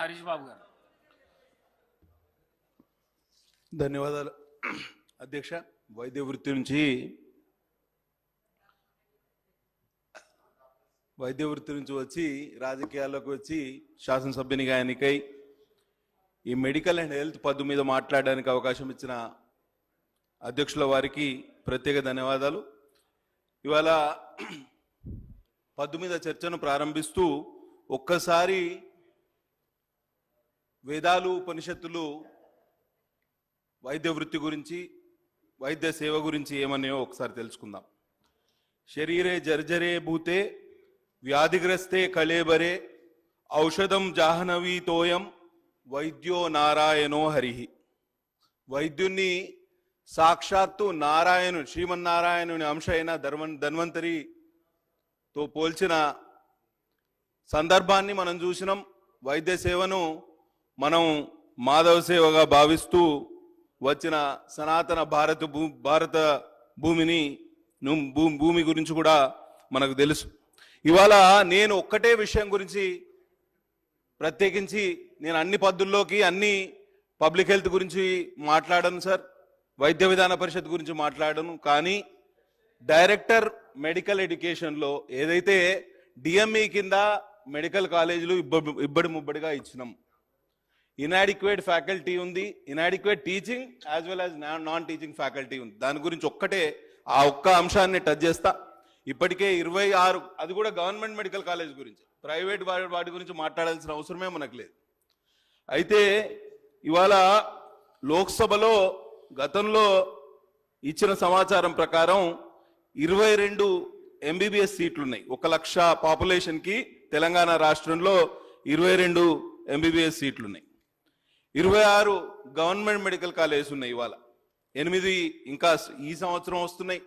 హరీష్ బాబు గారు. ధన్యవాదాలు. అధ్యక్ష వైద్య వృత్తి నుంచి వైద్య వృత్తి నుంచి వచ్చి రాజకీయాల్లోకి వచ్చి శాసనసభ్యునిగా ఎన్నికై ఈ మెడికల్ అండ్ హెల్త్ పద్దు మీద మాట్లాడడానికి అవకాశం ఇచ్చిన అధ్యక్షుల వారికి ప్రత్యేక ధన్యవాదాలు. ఇవాళ పద్దు మీద చర్చను ప్రారంభిస్తూ ఒక్కసారి వేదాలు ఉపనిషత్తులు వైద్య వృత్తి గురించి వైద్య సేవ గురించి ఏమన్నాయో ఒకసారి తెలుసుకుందాం. శరీరే జర్జరే భూతే వ్యాధిగ్రస్తే కళేబరే ఔషధం జాహ్నవీతోయం వైద్యో నారాయణో హరిహి వైద్యుణ్ణి సాక్షాత్తు నారాయణు శ్రీమన్నారాయణుని అంశ అయిన ధర్మన్ ధన్వంతరితో పోల్చిన సందర్భాన్ని మనం చూసినాం. వైద్య సేవను మనం మాధవ సేవగా భావిస్తూ వచ్చిన సనాతన భారత భూ భారత భూమిని ను- భూ- భూమి గురించి కూడా మనకు తెలుసు. ఇవాళ నేను ఒక్కటే విషయం గురించి ప్రత్యేకించి నేను అన్ని పద్ధుల్లోకి అన్ని పబ్లిక్ హెల్త్ గురించి మాట్లాడను సార్. వైద్య విధాన పరిషత్ గురించి మాట్లాడను. కానీ డైరెక్టర్ మెడికల్ ఎడ్యుకేషన్లో ఏదైతే డిఎంఈ కింద మెడికల్ కాలేజీలు ఇబ్బ ఇబ్బడి ముబ్బడిగా ఇచ్చినాం ఇనాడిక్వేట్ ఫ్యాకల్టీ ఉంది inadequate teaching as well as non teaching faculty ఉంది. దాని గురించి ఒక్కటే ఆ ఒక్క అంశాన్ని టచ్ చేస్తా. ఇప్పటికే ఇరవై ఆరు అది కూడా గవర్నమెంట్ మెడికల్ కాలేజ్ గురించి. ప్రైవేట్ వాటి గురించి మాట్లాడాల్సిన అవసరమే మనకు లేదు. అయితే ఇవాళ లోక్సభలో గతంలో ఇచ్చిన సమాచారం ప్రకారం ఇరవై రెండు ఎంబీబీఎస్ సీట్లు ఉన్నాయి. ఒక లక్ష పాపులేషన్కి తెలంగాణ రాష్ట్రంలో ఇరవై రెండు ఎంబీబీఎస్ సీట్లు ఉన్నాయి. ఇరవై ఆరు గవర్నమెంట్ మెడికల్ కాలేజెస్ ఉన్నాయి ఇవాళ. ఎనిమిది ఇంకా ఈ సంవత్సరం వస్తున్నాయి.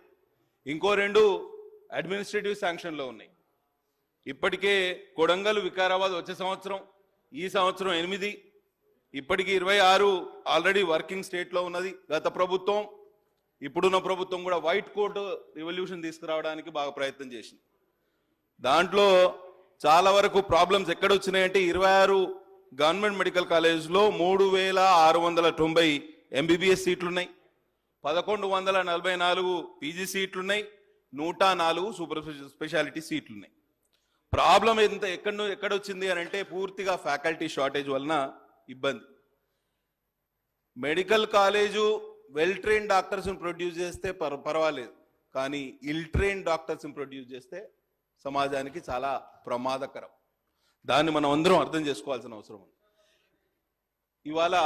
ఇంకో రెండు అడ్మినిస్ట్రేటివ్ శాంక్షన్లో ఉన్నాయి. ఇప్పటికే కొడంగల్ వికారాబాద్ వచ్చే సంవత్సరం ఈ సంవత్సరం ఎనిమిది. ఇప్పటికి ఇరవై ఆరు ఆల్రెడీ వర్కింగ్ స్టేట్లో ఉన్నది గత ప్రభుత్వం. ఇప్పుడున్న ప్రభుత్వం కూడా వైట్ కోట్ రివల్యూషన్ తీసుకురావడానికి బాగా ప్రయత్నం చేసింది. దాంట్లో చాలా వరకు ప్రాబ్లమ్స్ ఎక్కడ వచ్చినాయంటే ఇరవై ఆరు గవర్నమెంట్ మెడికల్ కాలేజ్లో మూడు వేల ఆరు వందల తొంభై ఎంబీబీఎస్ సీట్లున్నాయి. పదకొండు వందల నలభై నాలుగు పీజీ సీట్లున్నాయి. నూట నాలుగు సూపర్ స్పెషాలిటీ సీట్లు ఉన్నాయి ప్రాబ్లం ఎంత ఎక్కడ ఎక్కడ వచ్చింది అని అంటే పూర్తిగా ఫ్యాకల్టీ షార్టేజ్ వలన ఇబ్బంది. మెడికల్ కాలేజు వెల్ ట్రైన్ డాక్టర్స్ని ప్రొడ్యూస్ చేస్తే పర్ పర్వాలేదు. కానీ ఇల్ ట్రైన్ డాక్టర్స్ని ప్రొడ్యూస్ చేస్తే సమాజానికి చాలా ప్రమాదకరం. దాన్ని మనం అందరం అర్థం చేసుకోవాల్సిన అవసరం ఉంది. ఇవాళ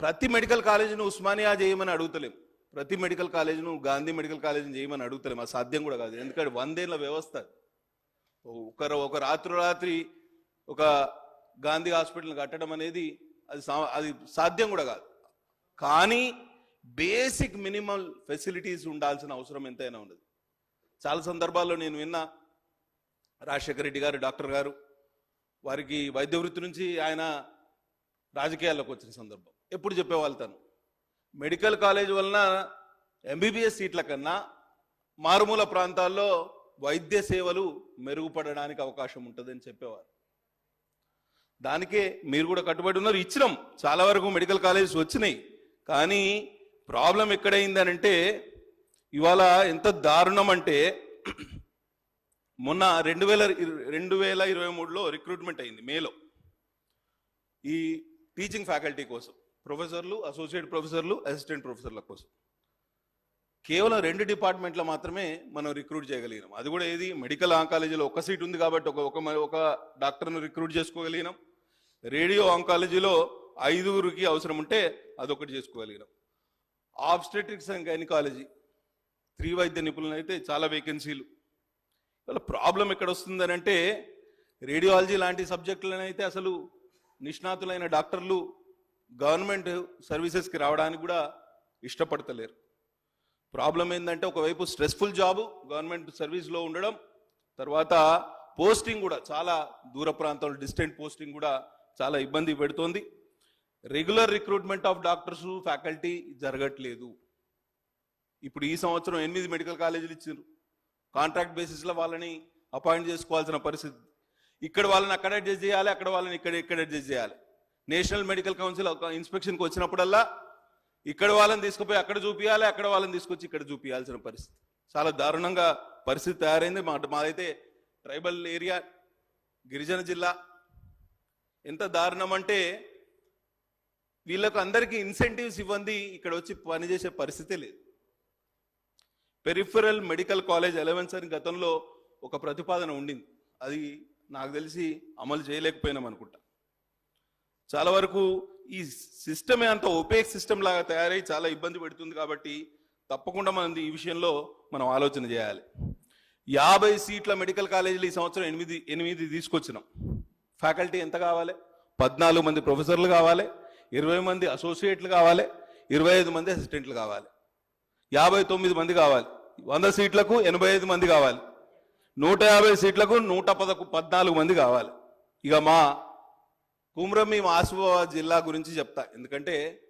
ప్రతి మెడికల్ కాలేజీని ఉస్మానియా చేయమని అడుగుతలేం. ప్రతి మెడికల్ కాలేజీను గాంధీ మెడికల్ కాలేజీని చేయమని అడుగుతలేం. అది సాధ్యం కూడా కాదు. ఎందుకంటే వందేళ్ళ వ్యవస్థ ఒకరు ఒక రాత్రి రాత్రి ఒక గాంధీ హాస్పిటల్ కట్టడం అనేది అది సా- అది సాధ్యం కూడా కాదు. కానీ బేసిక్ మినిమల్ ఫెసిలిటీస్ ఉండాల్సిన అవసరం ఎంతైనా ఉన్నది. చాలా సందర్భాల్లో నేను విన్నా రాజశేఖర రెడ్డి గారు డాక్టర్ గారు వారికి వైద్య వృత్తి నుంచి ఆయన రాజకీయాల్లోకి వచ్చిన సందర్భం. ఎప్పుడు చెప్పేవాళ్ళు తను? మెడికల్ కాలేజ్ వలన ఎంబీబీఎస్ సీట్ల కన్నా మారుమూల ప్రాంతాల్లో వైద్య సేవలు మెరుగుపడడానికి అవకాశం ఉంటుందని చెప్పేవారు. దానికే మీరు కూడా కట్టుబడి ఉన్నారు. ఇచ్చినాం. చాలా వరకు మెడికల్ కాలేజెస్ వచ్చినాయి. కానీ ప్రాబ్లం ఎక్కడైందనంటే ఇవాళ ఎంత దారుణం అంటే మొన్న రెండు వేల రెండు వేల ఇరవై మూడులో రిక్రూట్మెంట్ అయింది మేలో. ఈ టీచింగ్ ఫ్యాకల్టీ కోసం ప్రొఫెసర్లు అసోసియేట్ ప్రొఫెసర్లు అసిస్టెంట్ ప్రొఫెసర్ల కోసం. కేవలం రెండు డిపార్ట్మెంట్లో మాత్రమే మనం రిక్రూట్ చేయగలిగినాం. అది కూడా ఏది? మెడికల్ ఆంకాలజీలో ఒక సీట్ ఉంది కాబట్టి ఒక ఒక మ- ఒక డాక్టర్ను రిక్రూట్ చేసుకోగలిగినాం. రేడియో ఆంకాలజీలో ఐదుగురికి అవసరం ఉంటే అదొకటి చేసుకోగలిగినాం. ఆబ్స్టెట్రిక్స్ అండ్ గైనకాలజీ త్రీ వైద్య నిపుణులు అయితే చాలా వేకెన్సీలు అలా ప్రాబ్లం ఎక్కడ వస్తుందని అంటే రేడియాలజీ లాంటి సబ్జెక్టులనైతే అసలు నిష్ణాతులైన డాక్టర్లు గవర్నమెంట్ సర్వీసెస్కి రావడానికి కూడా ఇష్టపడతలేరు. ప్రాబ్లం ఏంటంటే ఒకవైపు స్ట్రెస్ఫుల్ జాబు గవర్నమెంట్ సర్వీస్లో ఉండడం తర్వాత పోస్టింగ్ కూడా చాలా దూర ప్రాంతంలో డిస్టెంట్ పోస్టింగ్ కూడా చాలా ఇబ్బంది పెడుతోంది. Regular recruitment of doctors faculty జరగట్లేదు. ఇప్పుడు ఈ సంవత్సరం ఎనిమిది మెడికల్ కాలేజీలు ఇచ్చారు కాంట్రాక్ట్ బేసిస్లో వాళ్ళని అపాయింట్ చేసుకోవాల్సిన పరిస్థితి. ఇక్కడ వాళ్ళని అక్కడ అడ్జస్ట్ చేయాలి అక్కడ వాళ్ళని ఇక్కడ ఇక్కడ అడ్జస్ట్ చేయాలి. నేషనల్ మెడికల్ కౌన్సిల్ ఒక ఇన్స్పెక్షన్కి వచ్చినప్పుడల్లా ఇక్కడ వాళ్ళని తీసుకుపోయి అక్కడ చూపించాలి అక్కడ వాళ్ళని తీసుకొచ్చి ఇక్కడ చూపించాల్సిన పరిస్థితి. చాలా దారుణంగా పరిస్థితి తయారైంది. మా మాదైతే ట్రైబల్ ఏరియా గిరిజన జిల్లా. ఎంత దారుణం అంటే వీళ్ళకు అందరికీ ఇన్సెంటివ్స్ ఇవ్వండి ఇక్కడ వచ్చి పనిచేసే పరిస్థితే లేదు. పెరిఫరల్ మెడికల్ కాలేజ్ ఎలవెన్స్ అని గతంలో ఒక ప్రతిపాదన ఉండింది. అది నాకు తెలిసి అమలు చేయలేకపోయినాం అనుకుంటా. చాలా వరకు ఈ సిస్టమే అంత ఒపేక్ సిస్టమ్ లాగా తయారై చాలా ఇబ్బంది పెడుతుంది కాబట్టి తప్పకుండా మనం ఈ విషయంలో మనం ఆలోచన చేయాలి. యాభై సీట్ల మెడికల్ కాలేజీలు ఈ సంవత్సరం ఎనిమిది ఎనిమిది తీసుకొచ్చినాం. ఫ్యాకల్టీ ఎంత కావాలి? పద్నాలుగు మంది ప్రొఫెసర్లు కావాలి ఇరవై మంది అసోసియేట్లు కావాలి ఇరవై ఐదు మంది అసిస్టెంట్లు కావాలి. యాభై తొమ్మిది మంది కావాలి. వంద సీట్లకు ఎనభై ఐదు మంది కావాలి. నూట యాభై సీట్లకు నూట పదకు పద్నాలుగు మంది కావాలి. ఇక మా కుమ్రమి ఆసిఫాబాద్ జిల్లా గురించి చెప్తా. ఎందుకంటే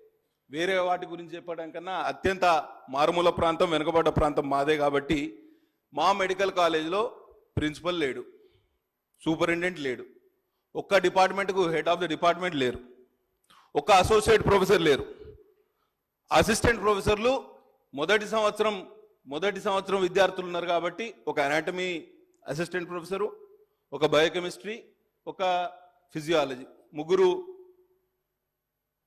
వేరే వాటి గురించి చెప్పడం కన్నా అత్యంత మారుమూల ప్రాంతం వెనుకబడ్డ ప్రాంతం మాదే కాబట్టి మా మెడికల్ కాలేజీలో ప్రిన్సిపల్ లేడు. సూపరింటెండెంట్ లేడు. ఒక్క డిపార్ట్మెంట్కు హెడ్ ఆఫ్ ద డిపార్ట్మెంట్ లేరు. ఒక్క అసోసియేట్ ప్రొఫెసర్ లేరు. అసిస్టెంట్ ప్రొఫెసర్లు మొదటి సంవత్సరం మొదటి సంవత్సరం విద్యార్థులు ఉన్నారు కాబట్టి ఒక అనాటమీ అసిస్టెంట్ ప్రొఫెసరు ఒక బయోకెమిస్ట్రీ ఒక ఫిజియాలజీ ముగ్గురు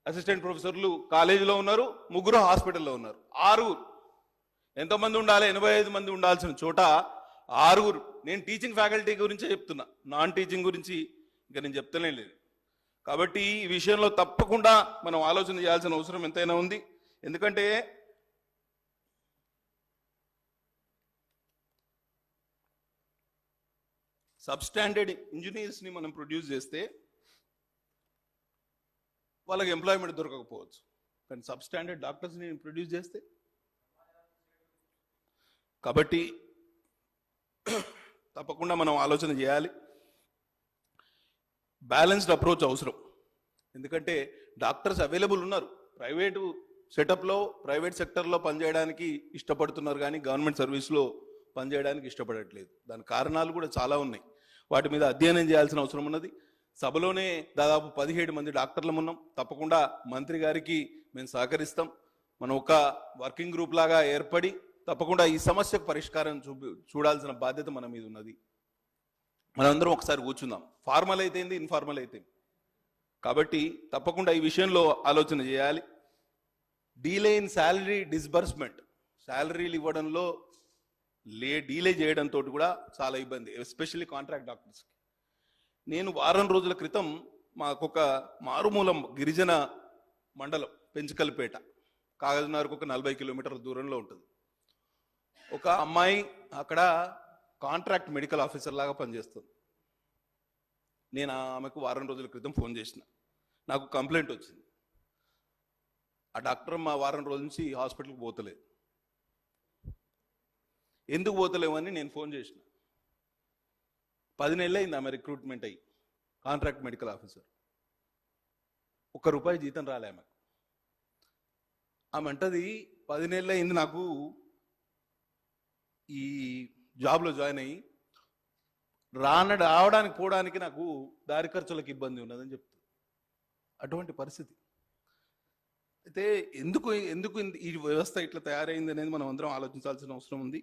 అసిస్టెంట్ ప్రొఫెసర్లు కాలేజీలో ఉన్నారు ముగ్గురు హాస్పిటల్లో ఉన్నారు. ఆరుగురు. ఎంతమంది ఉండాలి? ఎనభై ఐదు మంది ఉండాల్సిన చోట ఆరుగురు. నేను టీచింగ్ ఫ్యాకల్టీ గురించే చెప్తున్నా. నాన్ టీచింగ్ గురించి ఇంకా నేను చెప్తూనే లేదు. కాబట్టి ఈ విషయంలో తప్పకుండా మనం ఆలోచన చేయాల్సిన అవసరం ఎంతైనా ఉంది. ఎందుకంటే సబ్స్టాండర్డ్ ఇంజనీర్స్ని మనం ప్రొడ్యూస్ చేస్తే వాళ్ళకి ఎంప్లాయ్మెంట్ దొరకకపోవచ్చు. కానీ సబ్స్టాండర్డ్ డాక్టర్స్ని ప్రొడ్యూస్ చేస్తే? కాబట్టి తప్పకుండా మనం ఆలోచన చేయాలి. బ్యాలెన్స్డ్ అప్రోచ్ అవసరం. ఎందుకంటే డాక్టర్స్ అవైలబుల్ ఉన్నారు. ప్రైవేటు సెటప్లో ప్రైవేట్ సెక్టర్లో పనిచేయడానికి ఇష్టపడుతున్నారు కానీ గవర్నమెంట్ సర్వీస్లో పనిచేయడానికి ఇష్టపడట్లేదు. దాని కారణాలు కూడా చాలా ఉన్నాయి. వాటి మీద అధ్యయనం చేయాల్సిన అవసరం ఉన్నది. సభలోనే దాదాపు పదిహేడు మంది డాక్టర్లు ఉన్నాం. తప్పకుండా మంత్రి గారికి మేము సహకరిస్తాం. మనం ఒక వర్కింగ్ గ్రూప్ లాగా ఏర్పడి తప్పకుండా ఈ సమస్యకు పరిష్కారం చూపి చూడాల్సిన బాధ్యత మన మీద ఉన్నది. మనందరం ఒకసారి కూర్చుందాం. ఫార్మల్ అయితేంది ఇన్ఫార్మల్ అయితేంది. కాబట్టి తప్పకుండా ఈ విషయంలో ఆలోచన చేయాలి. Delay in salary disbursement. శాలరీలు ఇవ్వడంలో లే డీలే చేయడంతో కూడా చాలా ఇబ్బంది ఎస్పెషల్లీ కాంట్రాక్ట్ డాక్టర్స్కి. నేను వారం రోజుల క్రితం మాకొక మారుమూలం గిరిజన మండలం పెంచుకల్పేట కాగజనగర్కు ఒక నలభై కిలోమీటర్ల దూరంలో ఉంటుంది. ఒక అమ్మాయి అక్కడ కాంట్రాక్ట్ మెడికల్ ఆఫీసర్ లాగా పనిచేస్తుంది. నేను ఆమెకు వారం రోజుల క్రితం ఫోన్ చేసిన. నాకు కంప్లైంట్ వచ్చింది. ఆ డాక్టర్ మా వారం రోజుల నుంచి హాస్పిటల్కి పోతలేదు. ఎందుకు పోతలేమని నేను ఫోన్ చేసిన. పది నెలలు అయింది ఆమె రిక్రూట్మెంట్ అయ్యి కాంట్రాక్ట్ మెడికల్ ఆఫీసర్ ఒక్క రూపాయి జీతం రాలే ఆమెకు. ఆమె అంటది పది నెలలు అయింది నాకు ఈ జాబ్లో జాయిన్ అయ్యి రాన రావడానికి పోవడానికి నాకు దారి ఖర్చులకు ఇబ్బంది ఉన్నదని చెప్తుంది. అటువంటి పరిస్థితి. అయితే ఎందుకు ఎందుకు ఈ వ్యవస్థ ఇట్లా తయారైంది అనేది మనం అందరం ఆలోచించాల్సిన అవసరం ఉంది.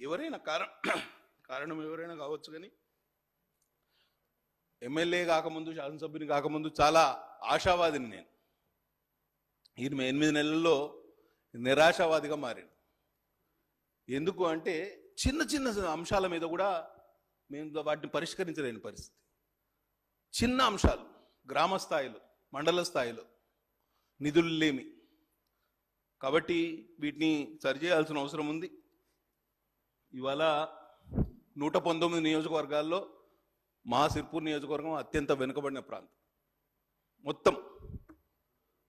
ఎవరైనా కారణం కారణం ఎవరైనా కావచ్చు కానీ ఎమ్మెల్యే కాకముందు శాసనసభ్యుని కాకముందు చాలా ఆశావాదిని నేను. ఈయన ఎనిమిది నెలల్లో నిరాశావాదిగా మారాను ఎందుకు అంటే చిన్న చిన్న అంశాల మీద కూడా మేము వాటిని పరిష్కరించలేని పరిస్థితి. చిన్న అంశాలు గ్రామ స్థాయిలో మండల స్థాయిలో నిధులు లేమి. కాబట్టి వీటిని సరిచేయాల్సిన అవసరం ఉంది. ఇవాళ నూట పంతొమ్మిది నియోజకవర్గాల్లో మా సిర్పూర్ నియోజకవర్గం అత్యంత వెనుకబడిన ప్రాంతం. మొత్తం.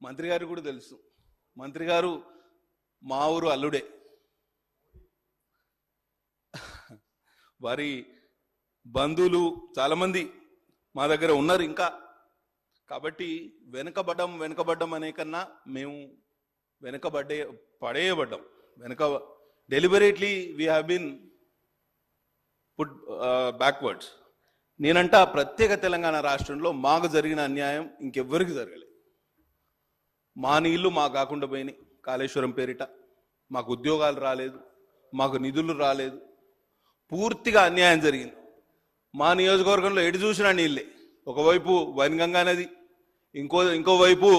మంత్రి గారికి కూడా తెలుసు. మంత్రి గారు మా ఊరు అల్లుడే. వారి బంధువులు చాలామంది మా దగ్గర ఉన్నారు ఇంకా. కాబట్టి వెనుకబడ్డం వెనుకబడ్డం అనే కన్నా మేము వెనకబడ్డే పడేయబడ్డం. వెనక deliberately we have been put backwards నేనంట ప్రత్యేక తెలంగాణ రాష్ట్రంలో మాకు జరిగిన అన్యాయం ఇంకెవ్వరికి జరగలేదు మా నీళ్ళు మా కాకుండా పోయినాయి. కాళేశ్వరం పేరిట మాకు ఉద్యోగాలు రాలేదు మాకు నిధులు రాలేదు. పూర్తిగా అన్యాయం జరిగింది. మా నియోజకవర్గంలో ఎటు చూసినా నీళ్ళే ఒకవైపు వైన్గంగా నది ఇంకో ఇంకోవైపు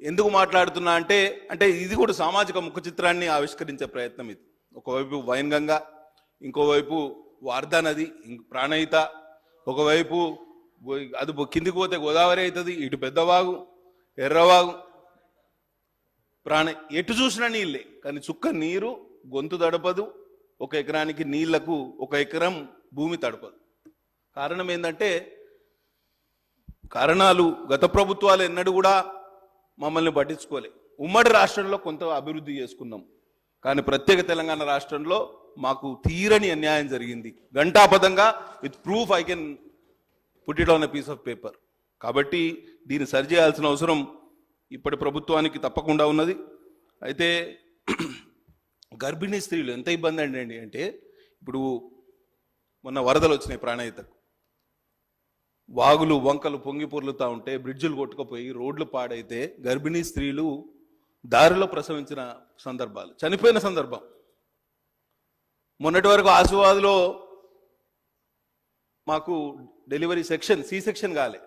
ఎందుకు మాట్లాడుతున్నా అంటే అంటే ఇది కూడా సామాజిక ముఖ చిత్రాన్ని ఆవిష్కరించే ప్రయత్నం ఇది. ఒకవైపు వైన్గంగ ఇంకోవైపు వార్ధా నది ఇంక ప్రాణహిత ఒకవైపు అది కిందికి పోతే గోదావరి అవుతుంది ఇటు పెద్దవాగు ఎర్రవాగు ప్రాణ ఎటు చూసినా నీళ్ళే కానీ చుక్క నీరు గొంతు తడపదు ఒక ఎకరానికి నీళ్ళకు ఒక ఎకరం భూమి తడపదు. కారణం ఏంటంటే కారణాలు గత ప్రభుత్వాలు ఎన్నడూ కూడా మమ్మల్ని పట్టించుకోలే. ఉమ్మడి రాష్ట్రంలో కొంత అభివృద్ధి చేసుకున్నాం. కానీ ప్రత్యేక తెలంగాణ రాష్ట్రంలో మాకు తీరని అన్యాయం జరిగింది. గంటాపదంగా with proof I can put it on a piece of paper కాబట్టి దీన్ని సరిచేయాల్సిన అవసరం ఇప్పటి ప్రభుత్వానికి తప్పకుండా ఉన్నది. అయితే గర్భిణీ స్త్రీలు ఎంత ఇబ్బంది అండి అంటే ఇప్పుడు మొన్న వరదలు వచ్చినాయి ప్రాణహితకు. వాగులు వంకలు పొంగి పొర్లుతూ ఉంటే బ్రిడ్జులు కొట్టుకుపోయి రోడ్లు పాడైతే గర్భిణీ స్త్రీలు దారిలో ప్రసవించిన సందర్భాలు. చనిపోయిన సందర్భం. మొన్నటి వరకు ఆశీర్వాద్లో మాకు డెలివరీ సెక్షన్ సి సెక్షన్ కాలే.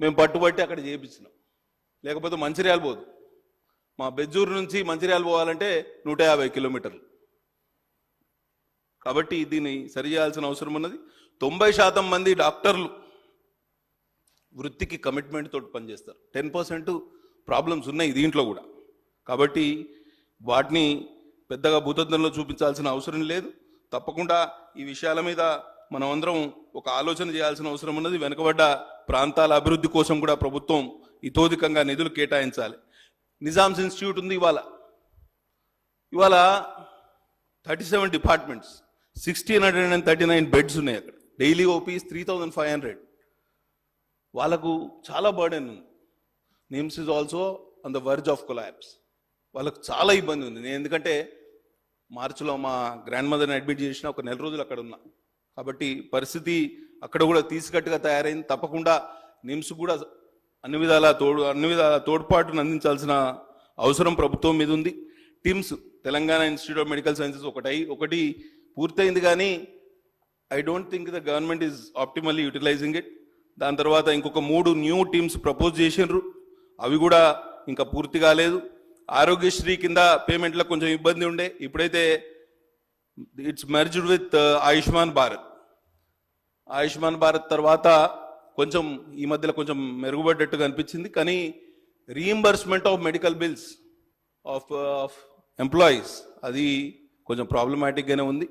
మేము పట్టుబట్టి అక్కడ చేయించినాం. లేకపోతే మంచిర్యాల పోదు. మా బెజ్జూరు నుంచి మంచిర్యాల పోవాలంటే నూట యాభై కిలోమీటర్లు. కాబట్టి దీన్ని సరి చేయాల్సిన అవసరం ఉన్నది. తొంభై శాతం మంది డాక్టర్లు వృత్తికి కమిట్మెంట్ తోటి పనిచేస్తారు. టెన్ పర్సెంట్ ప్రాబ్లమ్స్ ఉన్నాయి దీంట్లో కూడా. కాబట్టి వాటిని పెద్దగా భూతద్దంలో చూపించాల్సిన అవసరం లేదు. తప్పకుండా ఈ విషయాల మీద మనం అందరం ఒక ఆలోచన చేయాల్సిన అవసరం ఉన్నది. వెనుకబడ్డ ప్రాంతాల అభివృద్ధి కోసం కూడా ప్రభుత్వం ఇతోధికంగా నిధులు కేటాయించాలి. నిజామ్స్ ఇన్స్టిట్యూట్ ఉంది ఇవాళ. ఇవాళ thirty seven departments sixteen hundred and thirty nine beds ఉన్నాయి అక్కడ. Daily OPs three thousand five hundred వాళ్ళకు చాలా బర్డెన్ ఉంది. NIMS is also on the verge of collapse వాళ్ళకు చాలా ఇబ్బంది ఉంది. నేను ఎందుకంటే మార్చిలో మా గ్రాండ్ మదర్ని అడ్మిట్ చేసిన ఒక నెల రోజులు అక్కడ ఉన్నా. కాబట్టి పరిస్థితి అక్కడ కూడా తీసికట్టుగా తయారైంది. తప్పకుండా నిమ్స్ కూడా అన్ని విధాల తోడు అన్ని విధాల తోడ్పాటును అందించాల్సిన అవసరం ప్రభుత్వం మీద ఉంది. TIMS Telangana institute of medical sciences ఒకటి ఒకటి పూర్తయింది కానీ I don't think the government is optimally utilising it దాని తర్వాత ఇంకొక మూడు న్యూ టీమ్స్ ప్రపోజ్ చేసిండ్రు. అవి కూడా ఇంకా పూర్తి కాలేదు. ఆరోగ్యశ్రీ కింద పేమెంట్లకు కొంచెం ఇబ్బంది ఉండే. ఇప్పుడైతే it's merged with Ayushman Bharat Ayushman Bharat తర్వాత కొంచెం ఈ మధ్యలో కొంచెం మెరుగుపడ్డట్టుగా అనిపించింది కానీ reimbursement of medical bills of of employees అది కొంచెం ప్రాబ్లమాటిక్గానే ఉంది.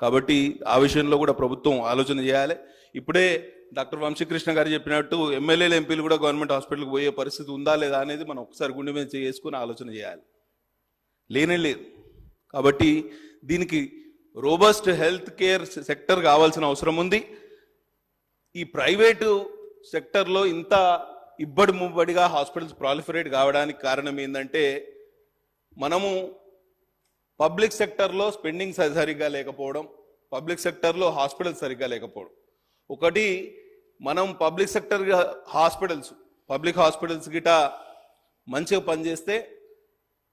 కాబట్టి ఆ విషయంలో కూడా ప్రభుత్వం ఆలోచన చేయాలి. ఇప్పుడే డాక్టర్ వంశీకృష్ణ గారు చెప్పినట్టు ఎమ్మెల్యేలు ఎంపీలు కూడా గవర్నమెంట్ హాస్పిటల్కి పోయే పరిస్థితి ఉందా లేదా అనేది మనం ఒకసారి గుండె మీద చేసుకుని ఆలోచన చేయాలి. లేనే లేదు. కాబట్టి దీనికి రోబస్ట్ హెల్త్ కేర్ సెక్టర్ కావాల్సిన అవసరం ఉంది. ఈ ప్రైవేటు సెక్టర్లో ఇంత ఇబ్బడి ముబ్బడిగా హాస్పిటల్స్ ప్రాలిఫరేట్ కావడానికి కారణం ఏంటంటే మనము పబ్లిక్ సెక్టర్లో స్పెండింగ్ స- సరిగ్గా లేకపోవడం పబ్లిక్ సెక్టర్లో హాస్పిటల్స్ సరిగ్గా లేకపోవడం. ఒకటి మనం public sector hospitals public hospitals గిట మంచిగా పనిచేస్తే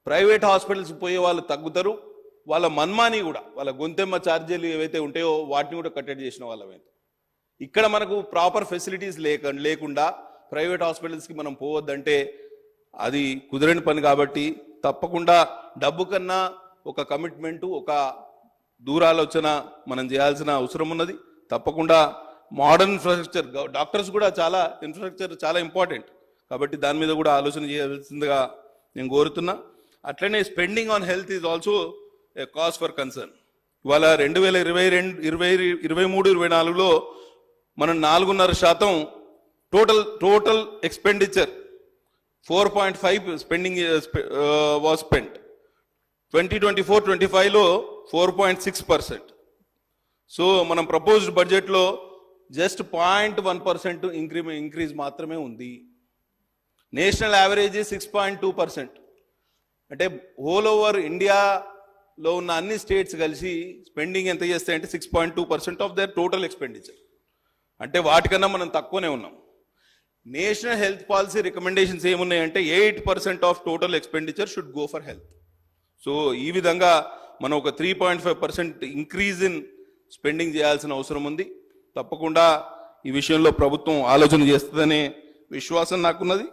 ప్రైవేట్ హాస్పిటల్స్ పోయే వాళ్ళు తగ్గుతారు. వాళ్ళ మన్మాని కూడా వాళ్ళ గొంతెమ్మ ఛార్జీలు ఏవైతే ఉంటాయో వాటిని కూడా కట్టడి చేసిన వాళ్ళమైతే ఇక్కడ మనకు ప్రాపర్ ఫెసిలిటీస్ లేక లేకుండా ప్రైవేట్ హాస్పిటల్స్కి మనం పోవద్దంటే అది కుదరని పని కాబట్టి తప్పకుండా డబ్బు కన్నా ఒక కమిట్మెంటు ఒక దూరాలోచన మనం చేయాల్సిన అవసరం ఉన్నది. తప్పకుండా మోడర్న్ ఇన్ఫ్రాస్ట్రక్చర్ డాక్టర్స్ కూడా చాలా ఇన్ఫ్రాస్ట్రక్చర్ చాలా ఇంపార్టెంట్ కాబట్టి దాని మీద కూడా ఆలోచన చేయాల్సిందిగా నేను కోరుతున్నా. అట్లనే spending on health is also a cause for concern ఇవాళ రెండు వేల ఇరవై రెండు ఇరవై ఇరవై మూడు ఇరవై నాలుగులో మనం నాలుగున్నర శాతం total total expenditure four point five spending was spend twenty twenty four twenty ఫైవ్లో four point six percent so మనం ప్రపోజ్డ్ బడ్జెట్లో just point one percent incre increase మాత్రమే ఉంది. National average six point two percent. అంటే whole over ఇండియాలో ఉన్న అన్ని states కలిసి స్పెండింగ్ ఎంత చేస్తాయంటే six point two percent of the total expenditure. అంటే వాటికన్నా మనం తక్కువనే ఉన్నాం. National health policy recommendations ఏమున్నాయంటే eight percent of total expenditure should go for health. So ఈ విధంగా మనం ఒక three point five percent increase in spending చేయాల్సిన అవసరం ఉంది. తప్పకుండా ఈ విషయంలో ప్రభుత్వం ఆలోచన చేస్తుందనే విశ్వాసం నాకున్నది.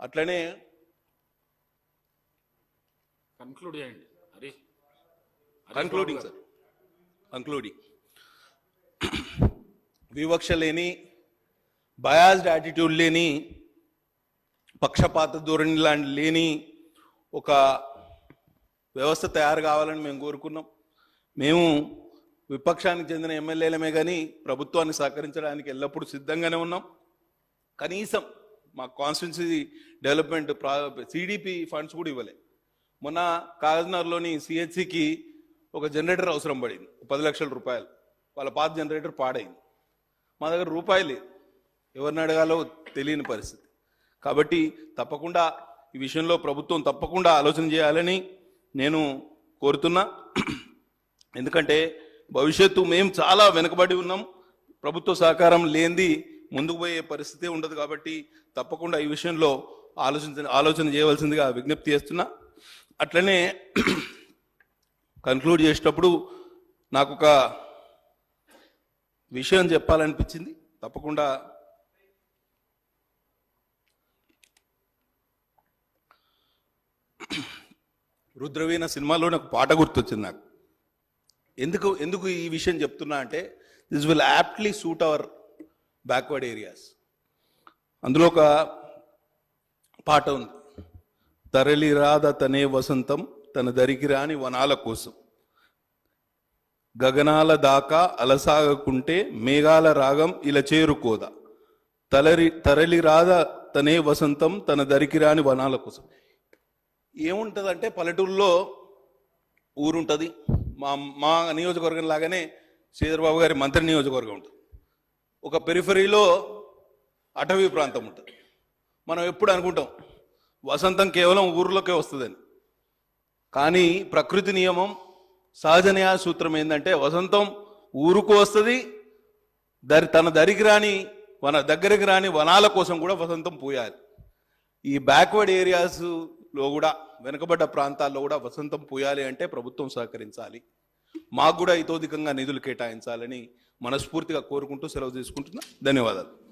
అట్లనే కన్క్లూడ్ చేయండి. హరీష్ కంక్లూడింగ్ సార్ కంక్లూడింగ్ వివక్ష లేని బయాస్డ్ యాటిట్యూడ్ లేని పక్షపాత ధోరణి లాంటి లేని ఒక వ్యవస్థ తయారు కావాలని మేము కోరుకున్నాం. మేము విపక్షానికి చెందిన ఎమ్మెల్యేలమే కానీ ప్రభుత్వాన్ని సహకరించడానికి ఎల్లప్పుడూ సిద్ధంగానే ఉన్నాం. కనీసం మా కాన్స్టిట్యున్సీ డెవలప్మెంట్ సిడిపి ఫండ్స్ కూడా ఇవ్వలే. మొన్న కాగజ్నగర్లోని సిహెచ్సికి ఒక జనరేటర్ అవసరం పడింది పది లక్షల రూపాయలు. వాళ్ళ పాత జనరేటర్ పాడైంది. మా దగ్గర రూపాయి లేదు. ఎవరిని అడగాలో తెలియని పరిస్థితి. కాబట్టి తప్పకుండా ఈ విషయంలో ప్రభుత్వం తప్పకుండా ఆలోచన చేయాలని నేను కోరుతున్నా. ఎందుకంటే భవిష్యత్తు మేము చాలా వెనుకబడి ఉన్నాం. ప్రభుత్వ సహకారం లేనిది ముందుకు పోయే పరిస్థితి ఉండదు కాబట్టి తప్పకుండా ఈ విషయంలో ఆలోచించ ఆలోచన చేయవలసిందిగా విజ్ఞప్తి చేస్తున్నా. అట్లనే కన్క్లూడ్ చేసేటప్పుడు నాకు ఒక విషయం చెప్పాలనిపించింది. తప్పకుండా రుద్రవీణ సినిమాలో నాకు పాట గుర్తొచ్చింది నాకు. ఎందుకు ఎందుకు ఈ విషయం చెప్తున్నా అంటే this will aptly suit our backward areas అందులో ఒక పాట ఉంది. తరలి రాధ తనే వసంతం తన దరికి రాని వనాల కోసం. గగనాల దాకా అలసాగకుంటే మేఘాల రాగం ఇలా చేరుకోదా. తలరి తరలి రాధ తనే వసంతం తన దరికి రాని వనాల కోసం. ఏముంటుందంటే పల్లెటూరులో ఊరుంటుంది. మా మా నియోజకవర్గం లాగానే శ్రీధర్బాబు గారి మంత్రి నియోజకవర్గం ఉంటుంది. ఒక పెరిఫరీలో అటవీ ప్రాంతం ఉంటుంది. మనం ఎప్పుడు అనుకుంటాం వసంతం కేవలం ఊర్లోకే వస్తుందని. కానీ ప్రకృతి నియమం సహజ న్యాయ సూత్రం ఏంటంటే వసంతం ఊరుకు వస్తుంది దరి తన దరికి రాని వన దగ్గరికి రాని వనాల కోసం కూడా వసంతం పూయాలి. ఈ బ్యాక్వర్డ్ ఏరియాస్లో కూడా వెనుకబడ్డ ప్రాంతాల్లో కూడా వసంతం పూయాలి అంటే ప్రభుత్వం సహకరించాలి. మాకు కూడా ఇతోధికంగా నిధులు కేటాయించాలని మనస్ఫూర్తిగా కోరుకుంటూ సెలవు తీసుకుంటున్నా. ధన్యవాదాలు.